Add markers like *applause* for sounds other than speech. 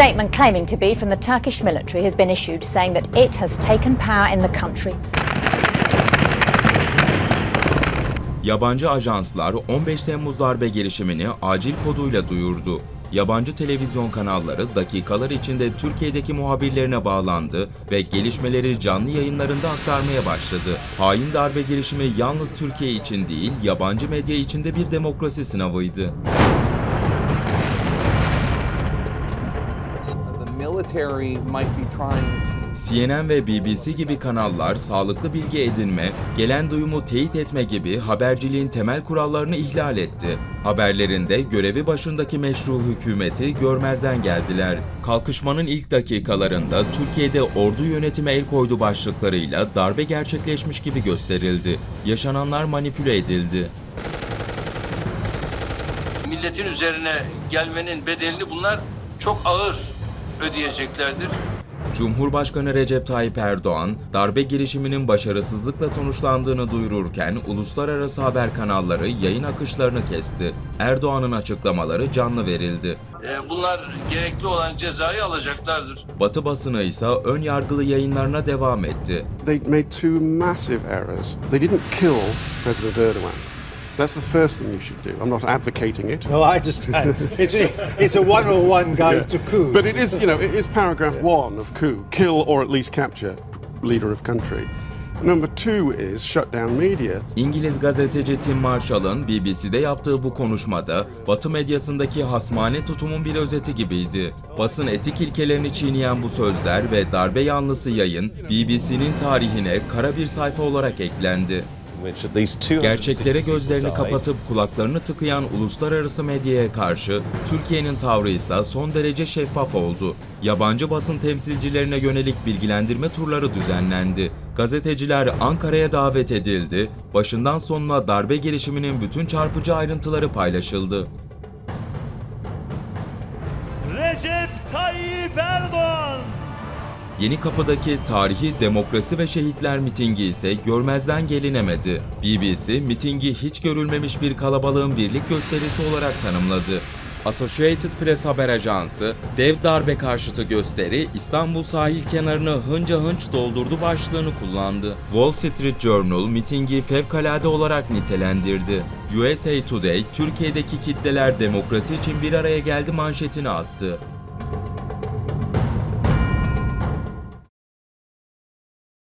statement claiming to be from the Turkish military has been issued saying that it has taken power in the country. Yabancı ajanslar 15 Temmuz darbe girişimini acil koduyla duyurdu. Yabancı televizyon kanalları dakikalar içinde Türkiye'deki muhabirlerine bağlandı ve gelişmeleri canlı yayınlarında aktarmaya başladı. Hain darbe girişimi yalnız Türkiye için değil, yabancı medya için de bir demokrasi sınavıydı. CNN ve BBC gibi kanallar sağlıklı bilgi edinme, gelen duyumu teyit etme gibi haberciliğin temel kurallarını ihlal etti. Haberlerinde görevi başındaki meşru hükümeti görmezden geldiler. Kalkışmanın ilk dakikalarında Türkiye'de ordu yönetime el koydu başlıklarıyla darbe gerçekleşmiş gibi gösterildi. Yaşananlar manipüle edildi. milletin üzerine gelmenin bedelini bunlar çok ağır ödeyeceklerdir. Cumhurbaşkanı Recep Tayyip Erdoğan, darbe girişiminin başarısızlıkla sonuçlandığını duyururken uluslararası haber kanalları yayın akışlarını kesti. Erdoğan'ın açıklamaları canlı verildi. Ee, Bunlar gerekli olan cezayı alacaklardır. Batı basını ise ön yargılı yayınlarına devam etti. They made two massive errors. They didn't kill President Erdogan. That's the first thing you should do. I'm not advocating it. No, I understand. *laughs* It's a, it's a 101 guide to coups. But it is, you know, it is paragraph one of coup kill or at least capture leader of country. Number two is shut down media. İngiliz gazeteci Tim Marshall'ın BBC'de yaptığı bu konuşmada Batı medyasındaki hasmane tutumun bir özeti gibiydi. Basın etik ilkelerini çiğneyen bu sözler ve darbe yanlısı yayın BBC'nin tarihine kara bir sayfa olarak eklendi. Which at least 260 Gerçeklere gözlerini kapatıp kulaklarını tıkayan uluslararası medyaya karşı Türkiye'nin tavrı ise son derece şeffaf oldu. Yabancı basın temsilcilerine yönelik bilgilendirme turları düzenlendi. Gazeteciler Ankara'ya davet edildi. Başından sonuna darbe girişiminin bütün çarpıcı ayrıntıları paylaşıldı. Recep Tayyip Erdoğan Yeni Kapı'daki tarihi demokrasi ve şehitler mitingi ise görmezden gelinemedi. BBC mitingi hiç görülmemiş bir kalabalığın birlik gösterisi olarak tanımladı. Associated Press haber ajansı, dev darbe karşıtı gösteri İstanbul sahil kenarını hınca hınç doldurdu başlığını kullandı. Wall Street Journal mitingi fevkalade olarak nitelendirdi. USA Today, Türkiye'deki kitleler demokrasi için bir araya geldi manşetini attı.